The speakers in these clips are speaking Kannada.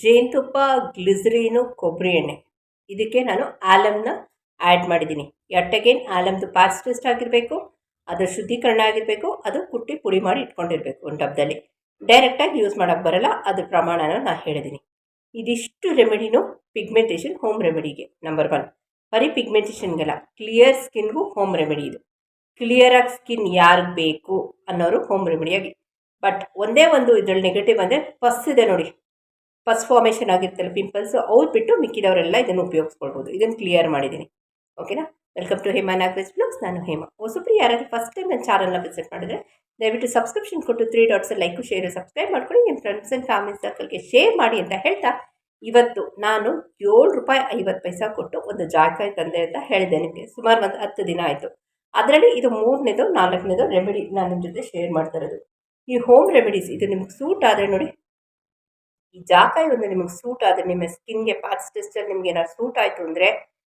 ಜೇನುತುಪ್ಪ, ಗ್ಲಿಸರೀನು, ಕೊಬ್ಬರಿ ಎಣ್ಣೆ. ಇದಕ್ಕೆ ನಾನು ಆಲಮ್ನ ಆ್ಯಡ್ ಮಾಡಿದ್ದೀನಿ. ಎಟ್ಟಗೇನ್ ಆಲಮ್ದು ಪಾಸ್ಟ್ ಆಗಿರಬೇಕು ಅದು ಶುದ್ಧೀಕರಣ ಆಗಿರಬೇಕು, ಅದು ಕುಟ್ಟಿ ಪುಡಿ ಮಾಡಿ ಇಟ್ಕೊಂಡಿರಬೇಕು ಒಂದು ಡಬ್ಬದಲ್ಲಿ ಡೈರೆಕ್ಟಾಗಿ ಯೂಸ್ ಮಾಡೋಕ್ಕೆ ಬರಲ್ಲ, ಅದ್ರ ಪ್ರಮಾಣನ ನಾನು ಹೇಳಿದ್ದೀನಿ ಇದಿಷ್ಟು ರೆಮಿಡಿನೂ ಪಿಗ್ಮೆಂಟೇಷನ್ ಹೋಮ್ ರೆಮಿಡಿಗೆ ನಂಬರ್ ಒನ್ ಬರೀ ಪಿಗ್ಮೆಂಟೇಷನ್ಗೆಲ್ಲ ಕ್ಲಿಯರ್ ಸ್ಕಿನ್ಗೂ ಹೋಮ್ ರೆಮಿಡಿ ಇದು. ಕ್ಲಿಯರಾಗಿ ಸ್ಕಿನ್ ಯಾರಿಗೆ ಬೇಕು ಅನ್ನೋರು ಹೋಮ್ ರೆಮಿಡಿಯಾಗಿ ಬಟ್ ಒಂದೇ ಒಂದು ಇದರಲ್ಲಿ ನೆಗೆಟಿವ್ ಅಂದರೆ ಪಸ್ ಇದೆ ನೋಡಿ. ಪಸ್ ಫಾರ್ಮೇಷನ್ ಆಗಿರ್ತಲ್ಲ ಪಿಂಪಲ್ಸ್ ಅವ್ರು ಬಿಟ್ಟು ಮಿಕ್ಕಿದವರೆಲ್ಲ ಇದನ್ನು ಉಪಯೋಗಿಸ್ಕೊಳ್ಬೋದು. ಇದನ್ನು ಕ್ಲಿಯರ್ ಮಾಡಿದ್ದೀನಿ. ಓಕೆನಾ welcome to Hema Nagaraj blogs ನಾನು ಹೇಮಾ. ಹೊಸಬ್ರು ಯಾರಾದರೂ ಫಸ್ಟ್ ಟೈಮ್ ನನ್ನ ಚಾನಲ್ನ ವಿಸಿಟ್ ಮಾಡಿದ್ರೆ ದಯವಿಟ್ಟು ಸಬ್ಸ್ಕ್ರಿಪ್ಷನ್ ಕೊಟ್ಟು three dots like share subscribe ಮಾಡ್ಕೊಳ್ಳಿ. ನಿಮ್ಮ ಫ್ರೆಂಡ್ಸ್ ಆ್ಯಂಡ್ ಫ್ಯಾಮಿಲಿ ಸರ್ಕಲ್ಗೆ ಶೇರ್ ಮಾಡಿ ಅಂತ ಹೇಳ್ತಾ ಇವತ್ತು ನಾನು ಏಳು ರೂಪಾಯಿ ಐವತ್ತು ಪೈಸಾ ಕೊಟ್ಟು ಒಂದು ಜಾಯ್ಕಾಯಿ ತಂದೆ ಅಂತ ಹೇಳಿದೆ ನಿಮಗೆ. ಸುಮಾರು ಒಂದು ಹತ್ತು ದಿನ ಆಯಿತು. ಅದರಲ್ಲಿ ಇದು ಮೂರನೇದು, ನಾಲ್ಕನೇದು ರೆಮಿಡಿ ನಾನು ನಿಮ್ಮ ಜೊತೆ ಶೇರ್ ಮಾಡ್ತಾ ಇರೋದು. ಈ ಹೋಮ್ ರೆಮಿಡೀಸ್ ಇದು ನಿಮ್ಗೆ ಸೂಟ್ ಆದರೆ ನೋಡಿ ಈ ಜಾಕಾಯಿ ಒಂದು ನಿಮಗೆ ಸೂಟ್ ಆದರೆ, ನಿಮ್ಮ ಸ್ಕಿನ್ಗೆ ಪಾರ್ಟ್ಸ್ ಟೆಸ್ಟಲ್ಲಿ ನಿಮ್ಗೆ ಏನಾದ್ರು ಸೂಟ್ ಆಯಿತು ಅಂದರೆ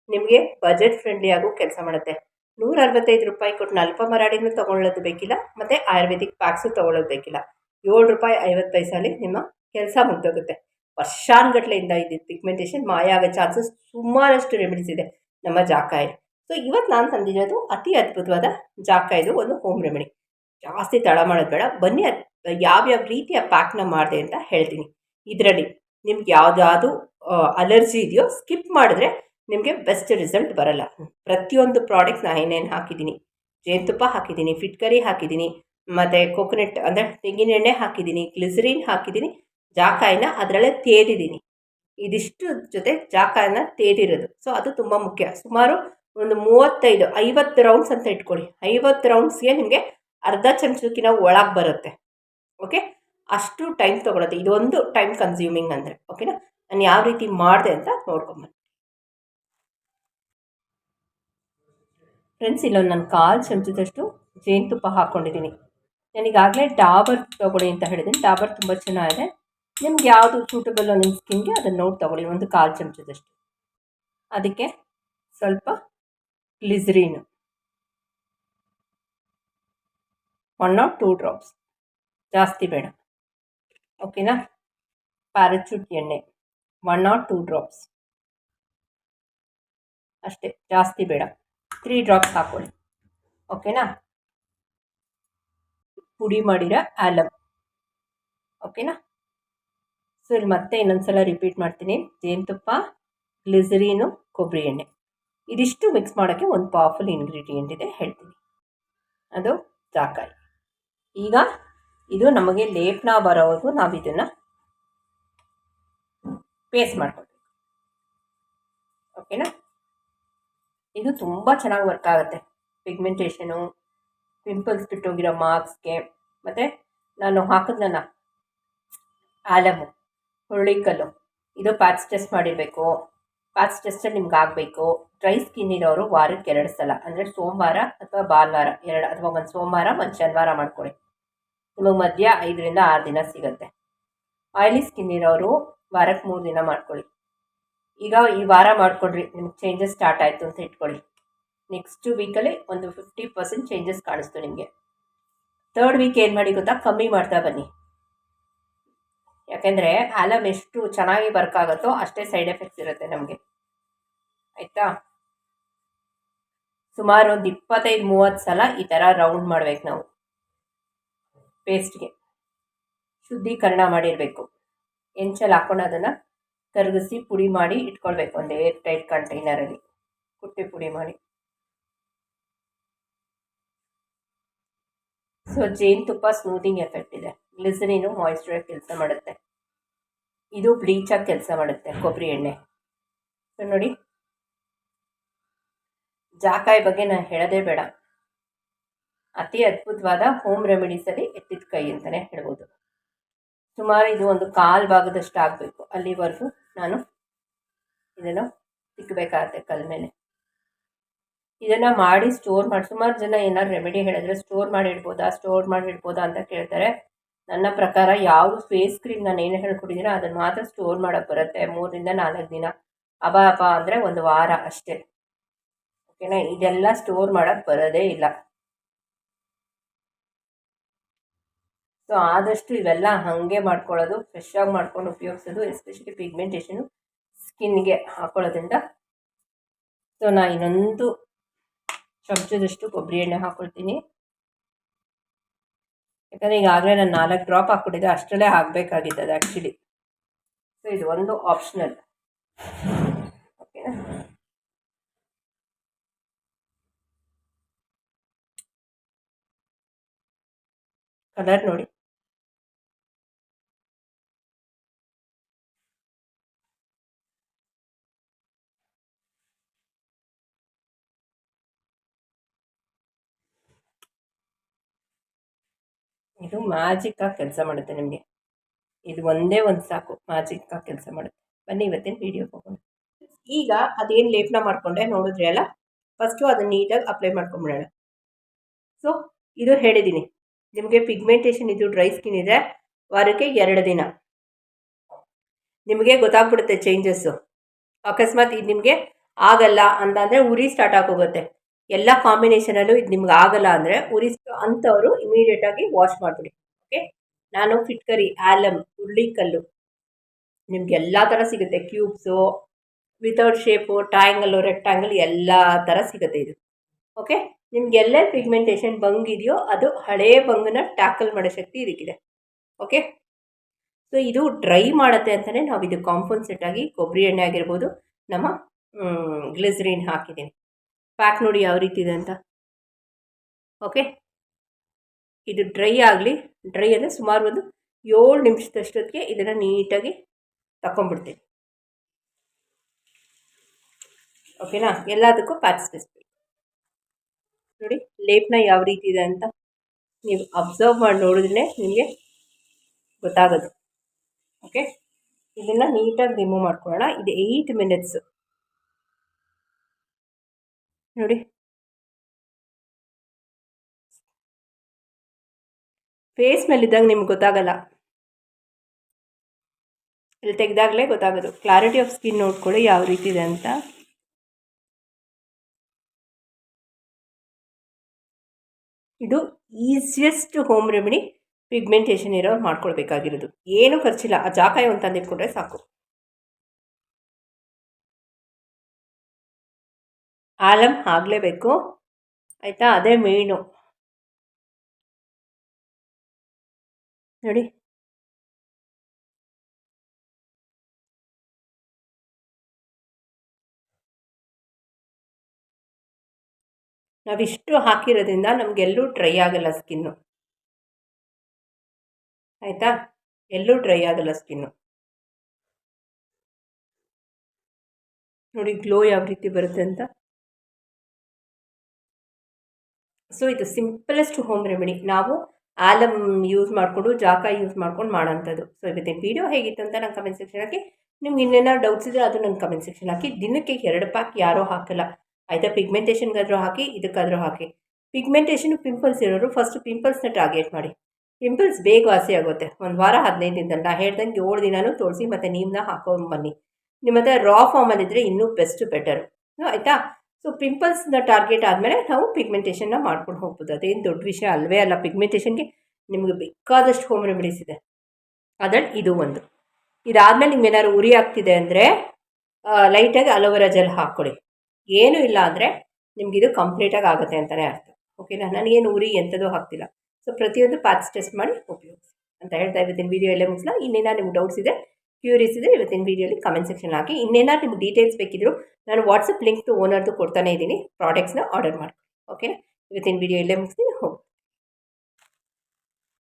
ನಿಮಗೆ ಬಜೆಟ್ ಫ್ರೆಂಡ್ಲಿ ಆಗೋ ಕೆಲಸ ಮಾಡುತ್ತೆ. ನೂರ ಅರವತ್ತೈದು ರೂಪಾಯಿ ಕೊಟ್ಟು ಅಲ್ಪ ಮರಾಡಿನೂ ತೊಗೊಳ್ಳೋದು ಬೇಕಿಲ್ಲ, ಮತ್ತು ಆಯುರ್ವೇದಿಕ್ ಪ್ಯಾಕ್ಸು ತೊಗೊಳ್ಳೋದು ಬೇಕಿಲ್ಲ. ಏಳು ರೂಪಾಯಿ ಐವತ್ತು ಪೈಸಲ್ಲಿ ನಿಮ್ಮ ಕೆಲಸ ಮುಗ್ದೋಗುತ್ತೆ. ವರ್ಷಾನುಗಟ್ಲೆಯಿಂದ ಇದು ಪಿಗ್ಮೆಂಟೇಷನ್ ಮಾಯ ಆಗೋ ಚಾನ್ಸಸ್ ಸುಮಾರಷ್ಟು ರೆಮಿಡೀಸ್ ಇದೆ ನಮ್ಮ ಜಾಕಾಯಿ ಸೊ ಇವತ್ತು ನಾನು ತಂದಿರೋದು ಅತಿ ಅದ್ಭುತವಾದ ಜಾಕಾಯಿದು ಒಂದು ಹೋಮ್ ರೆಮಿಡಿ ಜಾಸ್ತಿ ತಡ ಮಾಡೋದು ಬೇಡ. ಬನ್ನಿ ಯಾವ್ಯಾವ ರೀತಿಯ ಪ್ಯಾಕ್ನ ಮಾಡಿದೆ ಅಂತ ಹೇಳ್ತೀನಿ. ಇದರಲ್ಲಿ ನಿಮ್ಗೆ ಯಾವುದಾದ್ರು ಅಲರ್ಜಿ ಇದೆಯೋ ಸ್ಕಿಪ್ ಮಾಡಿದ್ರೆ ನಿಮಗೆ ಬೆಸ್ಟ್ ರಿಸಲ್ಟ್ ಬರಲ್ಲ. ಪ್ರತಿಯೊಂದು ಪ್ರಾಡಕ್ಟ್ ನಾನು ಏನೇನು ಹಾಕಿದ್ದೀನಿ, ಜೇನುತುಪ್ಪ ಹಾಕಿದ್ದೀನಿ ಫಿಟ್ಕರಿ ಹಾಕಿದ್ದೀನಿ, ಮತ್ತು ಕೊಕೊನಟ್ ಅಂದರೆ ತೆಂಗಿನ ಎಣ್ಣೆ ಹಾಕಿದ್ದೀನಿ ಗ್ಲಿಸರಿನ್ ಹಾಕಿದ್ದೀನಿ, ಜಾಕಾಯಿನ ಅದರಲ್ಲೇ ತೇದಿದ್ದೀನಿ. ಇದಿಷ್ಟು ಜೊತೆ ಜಾಕಾಯಿನ ತೇದಿರೋದು. ಸೊ ಅದು ತುಂಬ ಮುಖ್ಯ. ಸುಮಾರು ಒಂದು ಮೂವತ್ತೈದು, ಐವತ್ತು ರೌಂಡ್ಸ್ ಅಂತ ಇಟ್ಕೊಳ್ಳಿ. ಐವತ್ತು ರೌಂಡ್ಸ್ಗೆ ನಿಮಗೆ ಅರ್ಧ ಚಮಚಕ್ಕಿಂತ ಒಳಗೆ ಬರುತ್ತೆ. ಓಕೆ ಅಷ್ಟು ಟೈಮ್ ತೊಗೊಳುತ್ತೆ. ಇದೊಂದು ಟೈಮ್ ಕನ್ಸ್ಯೂಮಿಂಗ್ ಅಂದರೆ ಓಕೆನಾ ನಾನು ಯಾವ ರೀತಿ ಮಾಡಿದೆ ಅಂತ ನೋಡ್ಕೊಂಬನ್ನಿ. ಫ್ರೆಂಡ್ಸ್ ಇಲ್ಲೊಂದು ನಾನು ಕಾಲು ಚಮಚದಷ್ಟು ಜೇನುತುಪ್ಪ ಹಾಕ್ಕೊಂಡಿದ್ದೀನಿ ನನಗಾಗಲೇ ಡಾಬರ್ ತೊಗೊಳ್ಳಿ ಅಂತ ಹೇಳಿದ್ದೀನಿ ಡಾಬರ್ ತುಂಬ ಚೆನ್ನಾಗಿದೆ. ನಿಮ್ಗೆ ಯಾವುದು ಸೂಟಬಲ್ ನಿಮ್ಮ ಸ್ಕಿನ್ಗೆ ಅದನ್ನು ನೋಡಿ ತೊಗೊಳ್ಳಿ. ಒಂದು ಕಾಲು ಚಮಚದಷ್ಟು. ಅದಕ್ಕೆ ಸ್ವಲ್ಪ glycerine one or two drops ಜಾಸ್ತಿ ಬೇಡ. ಓಕೆನಾ ಪ್ಯಾರಚೂಟ್ ಎಣ್ಣೆ. ಒನ್ ಆರ್ ಟೂ ಡ್ರಾಪ್ಸ್ ಅಷ್ಟೇ, ಜಾಸ್ತಿ ಬೇಡ. ತ್ರೀ ಡ್ರಾಪ್ಸ್ ಹಾಕ್ಕೊಳ್ಳಿ ಓಕೆನಾ ಪುಡಿ ಮಾಡಿರೋ ಆಲಮ್ ಓಕೆನಾ ಸೊ ಇಲ್ಲಿ ಮತ್ತೆ ಇನ್ನೊಂದ್ಸಲ ರಿಪೀಟ್ ಮಾಡ್ತೀನಿ. ಜೇನುತುಪ್ಪ, ಗ್ಲಿಸರೀನು, ಕೊಬ್ಬರಿ ಎಣ್ಣೆ. ಇದಿಷ್ಟು ಮಿಕ್ಸ್ ಮಾಡೋಕ್ಕೆ ಒಂದು ಪವರ್ಫುಲ್ ಇಂಗ್ರೀಡಿಯೆಂಟ್ ಇದೆ ಹೇಳ್ತೀನಿ. ಅದು ಜಾಕಾಯಿ. ಈಗ ಇದು ನಮಗೆ ಲೇಪನ ಬರೋವರೆಗೂ ನಾವು ಇದನ್ನು ಪೇಸ್ಟ್ ಮಾಡ್ಕೊಳ್ಬೇಕು ಓಕೆನಾ ಇದು ತುಂಬ ಚೆನ್ನಾಗಿ ವರ್ಕ್ ಆಗುತ್ತೆ. ಪಿಗ್ಮೆಂಟೇಷನು ಪಿಂಪಲ್ಸ್ ಬಿಟ್ಟೋಗಿರೋ ಮಾರ್ಕ್ಸ್ಗೆ ಮತ್ತು ನಾನು ಹಾಕಿದ್ನಲ್ಲ, ಆಲಮು, ಹುರುಳಿಕಲ್ಲು, ಇದು ಪ್ಯಾಚ್ ಟೆಸ್ಟ್ ಮಾಡಿರಬೇಕು. ಪ್ಯಾಚ್ ಟೆಸ್ಟಲ್ಲಿ ನಿಮ್ಗೆ ಆಗಬೇಕು. ಡ್ರೈ ಸ್ಕಿನ್ ಇರೋರು ವಾರಕ್ಕೆ ಎರಡು ಸಲ, ಅಂದರೆ ಸೋಮವಾರ ಅಥವಾ ಭಾನುವಾರ, ಎರಡು ಅಥವಾ ಒಂದು ಸೋಮವಾರ, ಒಂದು ಶನಿವಾರ ಮಾಡ್ಕೊಳ್ಳಿ ನಿಮಗೆ ಮಧ್ಯ ಐದರಿಂದ ಆರು ದಿನ ಸಿಗುತ್ತೆ. ಆಯಿಲಿ ಸ್ಕಿನ್ ಇರೋರು ವಾರಕ್ಕೆ ಮೂರು ದಿನ ಮಾಡ್ಕೊಳ್ಳಿ. ಈಗ ಈ ವಾರ ಮಾಡಿಕೊಡ್ರಿ, ನಿಮ್ಗೆ ಚೇಂಜಸ್ ಸ್ಟಾರ್ಟ್ ಆಯಿತು ಅಂತ ಇಟ್ಕೊಳ್ಳಿ. ನೆಕ್ಸ್ಟ್ ವೀಕಲ್ಲಿ ಒಂದು ಫಿಫ್ಟಿ ಪರ್ಸೆಂಟ್ ಚೇಂಜಸ್ ಕಾಣಿಸ್ತು ನಿಮಗೆ. ತರ್ಡ್ ವೀಕ್ ಏನು ಮಾಡಿ ಗೊತ್ತಾ? ಕಮ್ಮಿ ಮಾಡ್ತಾ ಬನ್ನಿ. ಯಾಕೆಂದರೆ ಆಲಮ್ ಎಷ್ಟು ಚೆನ್ನಾಗಿ ವರ್ಕ್ ಆಗುತ್ತೋ ಅಷ್ಟೇ ಸೈಡ್ ಎಫೆಕ್ಟ್ಸ್ ಇರುತ್ತೆ ನಮಗೆ. ಆಯಿತಾ? ಸುಮಾರು ಒಂದು ಇಪ್ಪತ್ತೈದು ಮೂವತ್ತು ಸಲ ಈ ಥರ ರೌಂಡ್ ಮಾಡ್ಬೇಕು ನಾವು. ಪೇಸ್ಟ್ಗೆ ಶುದ್ಧೀಕರಣ ಮಾಡಿರಬೇಕು. ಎಂಚಲ್ಲಿ ಹಾಕೊಂಡು ಅದನ್ನು ಕರಗಿಸಿ ಪುಡಿ ಮಾಡಿ ಇಟ್ಕೊಳ್ಬೇಕು, ಒಂದು ಏರ್ ಟೈಟ್ ಕಂಟೈನರಲ್ಲಿ ಕುಟ್ಟಿ ಪುಡಿ ಮಾಡಿ. ಸೊ ಜೇನುತುಪ್ಪ ಸ್ಮೂತಿಂಗ್ ಎಫೆಕ್ಟ್ ಇದೆ. ಗ್ಲಿಸರಿನು ಮಾಯಿಶ್ಚರೈಸ್ ಕೆಲಸ ಮಾಡುತ್ತೆ. ಇದು ಬ್ಲೀಚಾಗಿ ಕೆಲಸ ಮಾಡುತ್ತೆ ಕೊಬ್ಬರಿ ಎಣ್ಣೆ. ಸೊ ನೋಡಿ. ಜಾಕಾಯಿ ಬಗ್ಗೆ ನಾನು ಹೇಳೋದೇ ಬೇಡ. ಅತಿ ಅದ್ಭುತವಾದ ಹೋಮ್ ರೆಮಿಡೀಸಲ್ಲಿ ಎತ್ತಿದ ಕೈ ಅಂತಲೇ ಹೇಳ್ಬೋದು. ಸುಮಾರು ಇದು ಒಂದು ಕಾಲು ಭಾಗದಷ್ಟು ಆಗಬೇಕು. ಅಲ್ಲಿವರೆಗೂ ನಾನು ಇದನ್ನು ತಿಕ್ಕಬೇಕಾಗತ್ತೆ ಕಲ್ ಮೇಲೆ. ಇದನ್ನು ಮಾಡಿ ಸ್ಟೋರ್ ಮಾಡಿ, ಸುಮಾರು ಜನ ಏನಾದ್ರು ರೆಮಿಡಿ ಹೇಳಿದ್ರೆ ಸ್ಟೋರ್ ಮಾಡಿ ಇಡ್ಬೋದಾ ಸ್ಟೋರ್ ಮಾಡಿ ಇಡ್ಬೋದಾ ಅಂತ ಕೇಳ್ತಾರೆ. ನನ್ನ ಪ್ರಕಾರ ಯಾವ ಫೇಸ್ ಕ್ರೀಮ್ ನಾನು ಏನು ಹೇಳ್ಕೊಟ್ಟಿದ್ದೀನೋ ಅದನ್ನು ಮಾತ್ರ ಸ್ಟೋರ್ ಮಾಡೋಕ್ಕೆ ಬರುತ್ತೆ. ಮೂರರಿಂದ ನಾಲ್ಕು ದಿನ. ಅಬ ಅಬ ಅಂದರೆ ಒಂದು ವಾರ ಅಷ್ಟೇ. ಓಕೆನಾ? ಇದೆಲ್ಲ ಸ್ಟೋರ್ ಮಾಡೋಕ್ಕೆ ಬರೋದೇ ಇಲ್ಲ. ಸೊ ಆದಷ್ಟು ಇವೆಲ್ಲ ಹಾಗೆ ಮಾಡ್ಕೊಳ್ಳೋದು ಆಗಿ ಮಾಡ್ಕೊಂಡು ಉಪಯೋಗಿಸೋದು ಎಸ್ಪೆಷಲಿ ಪಿಗ್ಮೆಂಟೇಷನು ಸ್ಕಿನ್ಗೆ ಹಾಕೊಳ್ಳೋದ್ರಿಂದ. ಸೊ ನಾ ಇನ್ನೊಂದು ಚಮಚದಷ್ಟು ಕೊಬ್ಬರಿ ಎಣ್ಣೆ ಹಾಕ್ಕೊಳ್ತೀನಿ ಯಾಕಂದರೆ ಈಗಾಗಲೇ ನಾನು ನಾಲ್ಕು ಡ್ರಾಪ್ ಹಾಕ್ಕೊಟ್ಟಿದ್ದೆ ಅಷ್ಟರಲ್ಲೇ ಅದು ಆ್ಯಕ್ಚುಲಿ ಸೊ ಇದು ಒಂದು ಆಪ್ಷನಲ್ ಓಕೆನಾ ಕಲರ್ ನೋಡಿ. ಇದು ಮ್ಯಾಜಿಕ್ಕಾಗಿ ಕೆಲಸ ಮಾಡುತ್ತೆ ನಿಮಗೆ. ಇದು ಒಂದೇ ಒಂದು ಸಾಕು ಮ್ಯಾಜಿಕ್ಕಾಗಿ ಕೆಲಸ ಮಾಡುತ್ತೆ. ಬನ್ನಿ ಇವತ್ತಿನ ವೀಡಿಯೋ ಹೋಗೋಣ. ಈಗ ಅದೇನು ಲೇಪನ ಮಾಡಿಕೊಂಡೆ ನೋಡಿದ್ರೆ ಅಲ್ಲ? ಫಸ್ಟು ಅದನ್ನು ನೀಟಾಗಿ ಅಪ್ಲೈ ಮಾಡ್ಕೊಂಬಿಡೋಣ. ಸೊ ಇದು ಹೇಳಿದ್ದೀನಿ ನಿಮಗೆ ಪಿಗ್ಮೆಂಟೇಷನ್ ಇದು ಡ್ರೈ ಸ್ಕಿನ್ ಇದೆ, ವಾರಕ್ಕೆ ಎರಡು ದಿನ. ನಿಮಗೆ ಗೊತ್ತಾಗ್ಬಿಡುತ್ತೆ ಚೇಂಜಸ್ಸು ಅಕಸ್ಮಾತ್ ಇದು ನಿಮಗೆ ಆಗಲ್ಲ ಅಂತಂದರೆ ಉರಿ ಸ್ಟಾರ್ಟ್ ಆಗೋಗುತ್ತೆ. ಎಲ್ಲ ಕಾಂಬಿನೇಷನಲ್ಲೂ ಇದು ನಿಮ್ಗೆ ಆಗಲ್ಲ ಅಂದರೆ ಉರಿಸ್ಕೊ ಅಂಥವರು ಇಮಿಡಿಯೇಟಾಗಿ ವಾಶ್ ಮಾಡಿಬಿಡಿ ಓಕೆ ನಾನು ಫಿಟ್ಕರಿ ಆಲಮ್ ಹುರುಳಿಕಲ್ಲು, ನಿಮ್ಗೆ ಎಲ್ಲ ಥರ ಸಿಗುತ್ತೆ. Cubes without shape triangle rectangle ಎಲ್ಲ ಥರ ಸಿಗುತ್ತೆ ಇದು ಓಕೆ ನಿಮ್ಗೆ ಎಲ್ಲೇ ಪಿಗ್ಮೆಂಟೇಷನ್ ಇದೆಯೋ ಅದು ಹಳೇ ಬಂಗನ್ನ ಟ್ಯಾಕಲ್ ಮಾಡೋ ಶಕ್ತಿ ಇದಕ್ಕಿದೆ ಓಕೆ ಸೊ ಇದು ಡ್ರೈ ಮಾಡುತ್ತೆ ಅಂತಲೇ ನಾವು ಇದು ಕಾಂಪೌಂಡ್ ಆಗಿ ಕೊಬ್ಬರಿ ಎಣ್ಣೆ ಆಗಿರ್ಬೋದು, ನಮ್ಮ ಗ್ಲಿಸರಿನ್ ಹಾಕಿದ್ದೀನಿ ಪ್ಯಾಕ್ ನೋಡಿ ಯಾವ ರೀತಿ ಇದೆ ಅಂತ. ಓಕೆ ಇದು ಡ್ರೈ ಆಗಲಿ ಡ್ರೈ ಅಂದರೆ ಸುಮಾರು ಒಂದು ಏಳು ನಿಮಿಷದಷ್ಟೊತ್ತಿಗೆ ಇದನ್ನು ನೀಟಾಗಿ ತಗೊಂಡ್ಬಿಡ್ತೀನಿ ಓಕೆನಾ ಎಲ್ಲದಕ್ಕೂ ಪ್ಯಾಚ್ಸ್ಬೇಕು ನೋಡಿ ಲೇಪನ ಯಾವ ರೀತಿ ಇದೆ ಅಂತ ನೀವು ಅಬ್ಸರ್ವ್ ಮಾಡಿ ನೋಡಿದ್ರೆ ನಿಮಗೆ ಗೊತ್ತಾಗೋದು. ಓಕೆ ಇದನ್ನು ನೀಟಾಗಿ ರಿಮೂವ್ ಮಾಡ್ಕೊಳ್ಳೋಣ. ಇದು ಏಯ್ಟ್ ಮಿನಿಟ್ಸು ನೋಡಿ. ಫೇಸ್ ಮೇಲಿದ್ದಾಗ ನಿಮ್ಗೆ ಗೊತ್ತಾಗಲ್ಲ. ಇಲ್ಲಿ ತೆಗೆದಾಗಲೇ ಗೊತ್ತಾಗೋದು. ಕ್ಲಾರಿಟಿ ಆಫ್ ಸ್ಕಿನ್ ನೋಡ್ಕೊಳ್ಳಿ ಯಾವ ರೀತಿ ಇದೆ ಅಂತ. ಇದು ಈಸಿಯೆಸ್ಟ್ ಹೋಮ್ ರೆಮಿಡಿ ಪಿಗ್ಮೆಂಟೇಷನ್ ಇರೋರು ಮಾಡ್ಕೊಳ್ಬೇಕಾಗಿರೋದು. ಏನೂ ಖರ್ಚಿಲ್ಲ. ಆ ಜಾಕಾಯಿ ಒಂದು ತಂದಿಟ್ಕೊಂಡ್ರೆ ಸಾಕು. ಆಲಮ್ ಆಗಲೇಬೇಕು. ಆಯಿತಾ? ಅದೇ ಮೀನು. ನೋಡಿ. ನಾವಿಷ್ಟು ಹಾಕಿರೋದ್ರಿಂದ ನಮಗೆಲ್ಲೂ ಡ್ರೈ ಆಗಲ್ಲ ಸ್ಕಿನ್ನು. ಆಯಿತಾ? ಎಲ್ಲೂ ಡ್ರೈ ಆಗಲ್ಲ ಸ್ಕಿನ್ನು. ನೋಡಿ, ಗ್ಲೋ ಯಾವ ರೀತಿ ಬರುತ್ತೆ ಅಂತ. ಸೊ ಇದು ಸಿಂಪಲೆಸ್ಟ್ ಹೋಮ್ ರೆಮಿಡಿ ನಾವು ಆಲಮ್ ಯೂಸ್ ಮಾಡಿಕೊಂಡು, ಜಾಕ ಯೂಸ್ ಮಾಡ್ಕೊಂಡು ಮಾಡೋಂಥದ್ದು ಸೊ ಇವತ್ತಿನ ವೀಡಿಯೋ ಹೇಗಿತ್ತು ಅಂತ ನಂಗೆ ಕಮೆಂಟ್ ಸೆಕ್ಷನ್ ಹಾಕಿ, ನಿಮ್ಗೆ ಇನ್ನೇನಾದ್ರು ಡೌಟ್ಸ್ ಇದ್ದರೆ ಅದು ನಂಗೆ ಕಮೆಂಟ್ ಸೆಕ್ಷನ್ ಹಾಕಿ. ದಿನಕ್ಕೆ ಎರಡು ಪ್ಯಾಕ್ ಯಾರೂ ಹಾಕಲ್ಲ. ಆಯಿತಾ ಪಿಗ್ಮೆಂಟೇಷನ್ಗಾದರೂ ಹಾಕಿ, ಇದಕ್ಕಾದರೂ ಹಾಕಿ. ಪಿಗ್ಮೆಂಟೇಷನ್ ಪಿಂಪಲ್ಸ್ ಇರೋರು ಫಸ್ಟ್ ಪಿಂಪಲ್ಸ್ನ ಟಾರ್ಗೆಟ್ ಮಾಡಿ. ಪಿಂಪಲ್ಸ್ ಬೇಗ ವಾಸಿ ಆಗುತ್ತೆ. ಒಂದು ವಾರ, ಹದಿನೈದು ದಿನದಲ್ಲಿ. ನಾ ಹೇಳ್ದಂಗೆ ಏಳು ದಿನವೂ ತೋರಿಸಿ ಮತ್ತು ನೀವನ್ನ ಹಾಕೊಂಡು ಬನ್ನಿ. ನಿಮ್ಮ ಹತ್ರ ರಾ ಫಾರ್ಮಲ್ಲಿದ್ದರೆ ಇನ್ನೂ ಬೆಸ್ಟ್ ಬೆಟರ್ ಆಯಿತಾ? ಸೊ ಪಿಂಪಲ್ಸ್ನ ಟಾರ್ಗೆಟ್ ಆದಮೇಲೆ ನಾವು ಪಿಗ್ಮೆಂಟೇಷನ್ನ ಮಾಡ್ಕೊಂಡು ಹೋಗ್ಬೋದು. ಅದೇನು ದೊಡ್ಡ ವಿಷಯ ಅಲ್ವೇ ಅಲ್ಲ ಪಿಗ್ಮೆಂಟೇಷನ್ಗೆ ನಿಮಗೆ ಬೇಕಾದಷ್ಟು ಹೋಮ್ ರೆಮಿಡೀಸ್ ಇದೆ. ಅದರಲ್ಲಿ ಇದು ಒಂದು. ಇದಾದಮೇಲೆ ನಿಮ್ಗೆ ಏನಾದ್ರು ಉರಿ ಆಗ್ತಿದೆ ಅಂದರೆ ಲೈಟಾಗಿ ಅಲೋವೆರಾ ಜೆಲ್ ಹಾಕ್ಕೊಳ್ಳಿ ಏನೂ ಇಲ್ಲ ಅಂದರೆ ಇದು ಕಂಪ್ಲೀಟಾಗಿ ಆಗುತ್ತೆ ಅಂತಲೇ ಅರ್ಥ. ಓಕೆನಾ ನನಗೇನು ಉರಿ ಎಂಥದ್ದು ಹಾಕ್ತಿಲ್ಲ. ಸೊ ಪ್ರತಿಯೊಂದು ಪ್ಯಾಚ್ ಟೆಸ್ಟ್ ಮಾಡಿ ಉಪಯೋಗಿಸಿ. ಅಂತ ಹೇಳ್ತಾ ಇವತ್ತಿನ ವಿಡಿಯೋ ಎಲ್ಲ ಮುಗಿಸ್ಲಾ? ಇನ್ನೇನಾದ್ರು ನಿಮ್ಗೆ ಡೌಟ್ಸ್ ಇದೆ ಕ್ಯೂರಿಯಸ್ ಇದ್ದರೆ ಇವತ್ತಿನ ವೀಡಿಯೋಲಿ ಕಮೆಂಟ್ ಸೆಕ್ಷನ್ ಹಾಕಿ. ಇನ್ನೇನಾದ್ರು ನಿಮ್ಗೆ ಡೀಟೇಲ್ಸ್ ಬೇಕಿದ್ರು ನಾನು ವಾಟ್ಸಪ್ ಲಿಂಕ್ ಟು ಓನರ್ದು ಕೊಡ್ತಾನೆ ಇದ್ದೀನಿ. ಪ್ರಾಡಕ್ಟ್ಸ್ನ ಆರ್ಡರ್ ಮಾಡಿ ಓಕೆನಾ ಇವತ್ತಿನ ವೀಡಿಯೋ ಇಲ್ಲೇ ಮುಗಿಸಿ